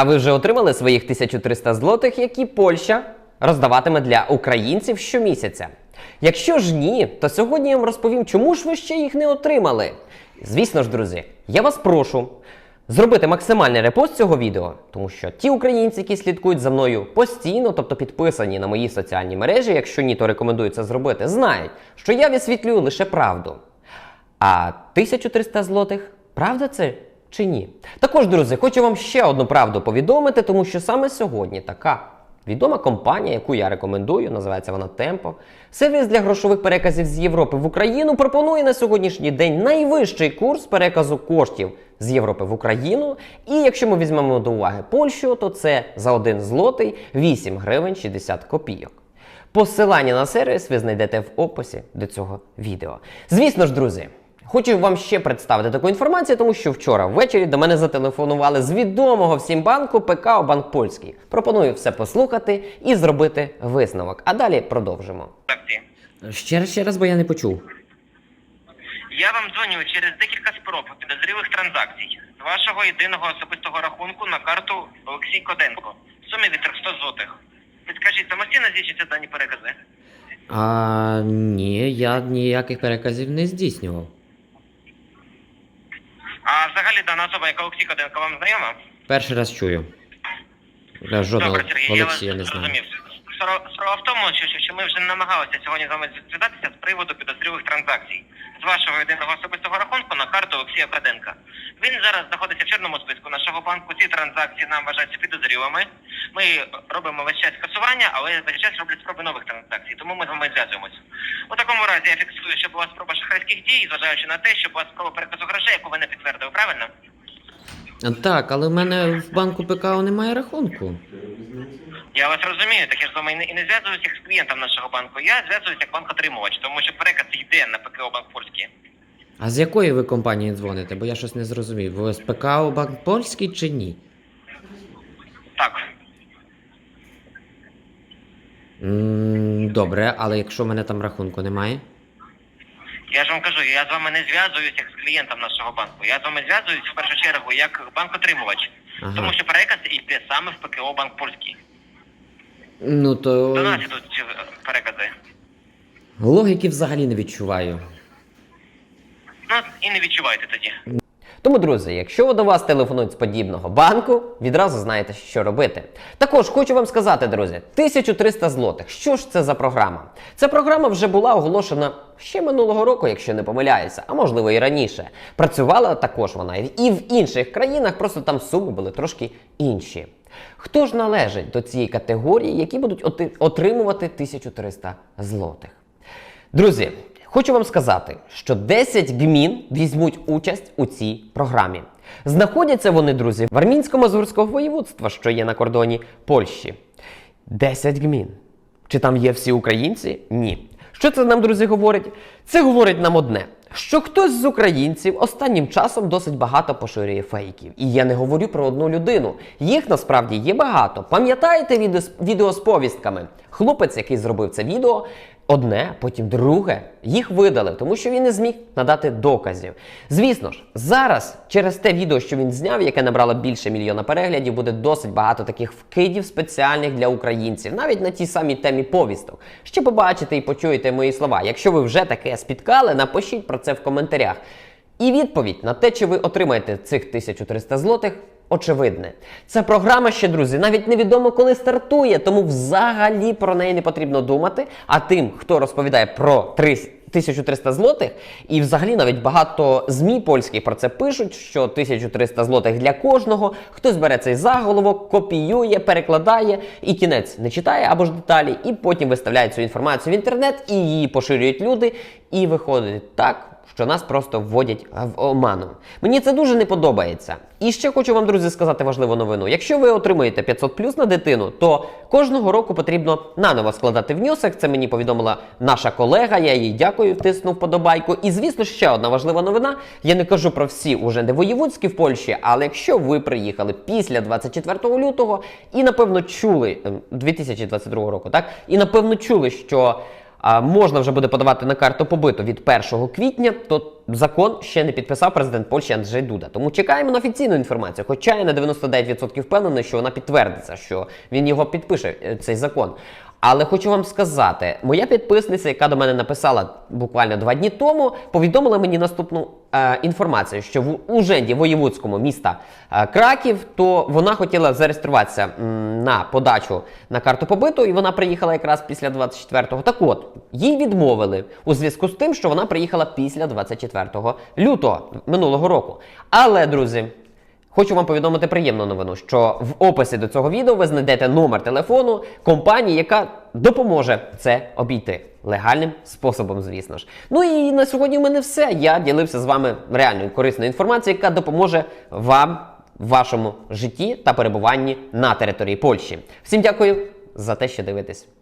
А ви вже отримали своїх 1300 злотих, які Польща роздаватиме для українців щомісяця? Якщо ж ні, то сьогодні я вам розповім, чому ж ви ще їх не отримали. Звісно ж, друзі, я вас прошу зробити максимальний репост цього відео, тому що ті українці, які слідкують за мною постійно, тобто підписані на мої соціальні мережі, якщо ні, то рекомендую це зробити, знають, що я висвітлюю лише правду. А 1300 злотих, правда це чи ні? Також, друзі, хочу вам ще одну правду повідомити, тому що саме сьогодні така відома компанія, яку я рекомендую, називається вона Темпо, сервіс для грошових переказів з Європи в Україну пропонує на сьогоднішній день найвищий курс переказу коштів з Європи в Україну. І якщо ми візьмемо до уваги Польщу, то це за 1 злотий 8 гривень 60 копійок. Посилання на сервіс ви знайдете в описі до цього відео. Звісно ж, друзі, хочу вам ще представити таку інформацію, тому що вчора ввечері до мене зателефонували з відомого всім банку ПКО Банк Польський. Пропоную все послухати і зробити висновок. А далі продовжимо. Ще раз, ще раз, бо я не почув. Я вам дзвоню через декілька спроб підозрілих транзакцій з вашого єдиного особистого рахунку на карту Олексій Коденко в сумі від 300 злотих. Підкажіть, самостійно здійснюєте дані перекази? А ні, я ніяких переказів не здійснював. А взагалі дана особа, яка Олексій Коденко, вам знайома? Перший раз чую. Я жодного Добре, Сергій, я вас Олексія не знаю. зрозумів. Справа справа в тому, що, що, що ми вже намагалися сьогодні з вами зв'язатися з приводу підозрілих транзакцій з вашого єдиного особистого рахунку на карту Олексія Каденка. Він зараз знаходиться в чорному списку нашого банку. Ці транзакції нам вважаються підозрілими. Ми робимо весь час скасування, але весь час роблять спроби нових транзакцій. Тому ми з вами зв'язуємося. У такому разі я фіксую, що була спроба шахрайських дій, зважаючи на те, що була спроба переказу грошей, яку ви не підтвердили, правильно? Так, але в мене в банку ПКО немає рахунку. Я вас розумію, так я ж з вами і не- зв'язуюся як з клієнтом нашого банку. Я зв'язуюся як банк-отримувач, тому що переказ йде на ПКО Банк Польський. А з якої ви компанії дзвоните? Бо я щось не зрозумів. Ви з ПКО Банк Польський чи ні? Так. м добре, але якщо в мене там рахунку немає? Я ж вам кажу, я з вами не зв'язуюся як з клієнтом нашого банку. Я з вами зв'язуюся в першу чергу як банк-отримувач. Ага. Тому що переказ йде саме в ПКО Банк Польський. Ну то До нас ідуть ці е, перекази. логіки взагалі не відчуваю. Ну і не відчувайте тоді. Тому, друзі, якщо до вас телефонують з подібного банку, відразу знаєте, що робити. Також хочу вам сказати, друзі, 1300 злотих. Що ж це за програма? Ця програма вже була оголошена ще минулого року, якщо не помиляюся, а можливо і раніше. Працювала також вона і в інших країнах, просто там суми були трошки інші. Хто ж належить до цієї категорії, які будуть отримувати 1300 злотих? Друзі, хочу вам сказати, що 10 гмін візьмуть участь у цій програмі. Знаходяться вони, друзі, в Армінсько-Мазурського воєводства, що є на кордоні Польщі. 10 гмін. Чи там є всі українці? Ні. Що це нам, друзі, говорить? Це говорить нам одне. Що хтось з українців останнім часом досить багато поширює фейків. І я не говорю про одну людину. Їх насправді є багато. Пам'ятаєте відео, з- повістками? Хлопець, який зробив це відео, одне, потім друге, їх видалив, тому що він не зміг надати доказів. Звісно ж, зараз через те відео, що він зняв, яке набрало більше мільйона переглядів, буде досить багато таких вкидів спеціальних для українців, навіть на тій самій темі повісток. Ще побачите і почуєте мої слова. Якщо ви вже таке спіткали, напишіть про це в коментарях. І відповідь на те, чи ви отримаєте цих 1300 злотих, очевидне. Ця програма ще, друзі, навіть невідомо коли стартує, тому взагалі про неї не потрібно думати. А тим, хто розповідає про 3 1300 злотих, і взагалі навіть багато ЗМІ польських про це пишуть, що 1300 злотих для кожного. Хтось бере цей заголовок, копіює, перекладає і кінець не читає або ж деталі, і потім виставляє цю інформацію в інтернет, і її поширюють люди. І виходить так, що нас просто вводять в оману. Мені це дуже не подобається. І ще хочу вам, друзі, сказати важливу новину. Якщо ви отримуєте 500 плюс на дитину, то кожного року потрібно наново складати внесок. Це мені повідомила наша колега. Я їй дякую, втиснув подобайку. І звісно, ще одна важлива новина. Я не кажу про всі уже не воєвудські в Польщі, але якщо ви приїхали після 24 лютого і напевно чули ем, 2022 року, так і напевно чули, що можна вже буде подавати на карту побиту від 1 квітня, то закон ще не підписав президент Польщі Анджей Дуда. Тому чекаємо на офіційну інформацію. Хоча я на 99% впевнений, що вона підтвердиться, що він його підпише, е, цей закон. Але хочу вам сказати, моя підписниця, яка до мене написала буквально два дні тому, повідомила мені наступну е, інформацію, що в Уженді, воєвудському міста е, Краків, то вона хотіла зареєструватися м, на подачу на карту побиту, і вона приїхала якраз після 24-го. Так от, їй відмовили у зв'язку з тим, що вона приїхала після 24 лютого минулого року. Але, друзі, Хочу вам повідомити приємну новину, що в описі до цього відео ви знайдете номер телефону компанії, яка допоможе це обійти легальним способом, звісно ж. Ну і на сьогодні в мене все. Я ділився з вами реальною корисною інформацією, яка допоможе вам в вашому житті та перебуванні на території Польщі. Всім дякую за те, що дивитесь.